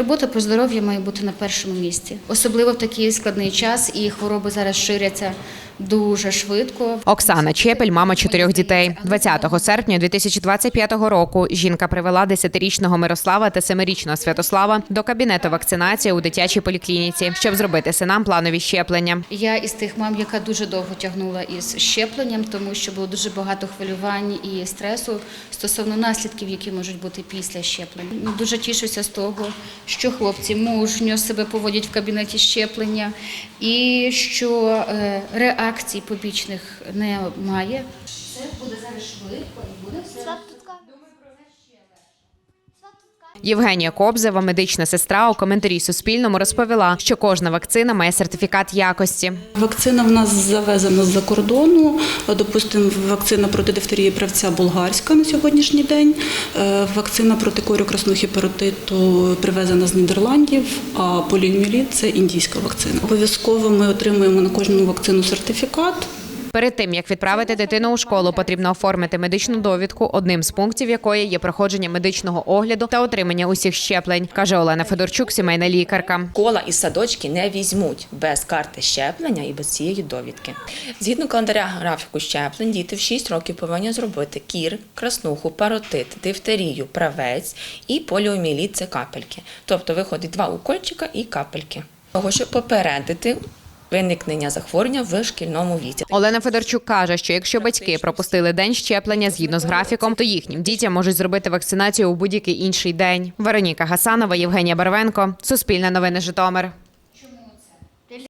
Турбота про здоров'я має бути на першому місці, особливо в такий складний час, і хвороби зараз ширяться дуже швидко. Оксана Чепель, мама чотирьох дітей. 20 серпня 2025 року жінка привела 10-річного Мирослава та 7-річного Святослава до кабінету вакцинації у дитячій поліклініці, щоб зробити синам планові щеплення. Я із тих мам, яка дуже довго тягнула із щепленням, тому що було дуже багато хвилювань і стресу стосовно наслідків, які можуть бути після щеплень. Ну, Дуже тішуся з того, що хлопці мужньо себе поводять в кабінеті щеплення, і що е, реакцій побічних немає. Все буде зараз швидко і буде все. Євгенія Кобзева, медична сестра, у коментарі Суспільному розповіла, що кожна вакцина має сертифікат якості. Вакцина в нас завезена з-за кордону. Допустимо, вакцина проти дифтерії правця болгарська на сьогоднішній день. Е, Вакцина проти корю красного гепатиту привезена з Нідерландів, а поліоміеліт – це індійська вакцина. Обов'язково ми отримуємо на кожну вакцину сертифікат. Перед тим як відправити дитину у школу, потрібно оформити медичну довідку, одним з пунктів якої є проходження медичного огляду та отримання усіх щеплень, каже Олена Федорчук, сімейна лікарка. Школа і садочки не візьмуть без карти щеплення і без цієї довідки. Згідно календаря графіку щеплень, діти в 6 років повинні зробити кір, краснуху, паротит, дифтерію, правець і поліоміеліт – це капельки. Тобто виходить два укольчика і капельки. Того, щоб попередити виникнення захворювання в шкільному віці. Олена Федорчук каже, що якщо батьки пропустили день щеплення згідно з графіком, то їхнім дітям можуть зробити вакцинацію у будь-який інший день. Вероніка Гасанова, Євгенія Барвенко, Суспільне новини Житомир.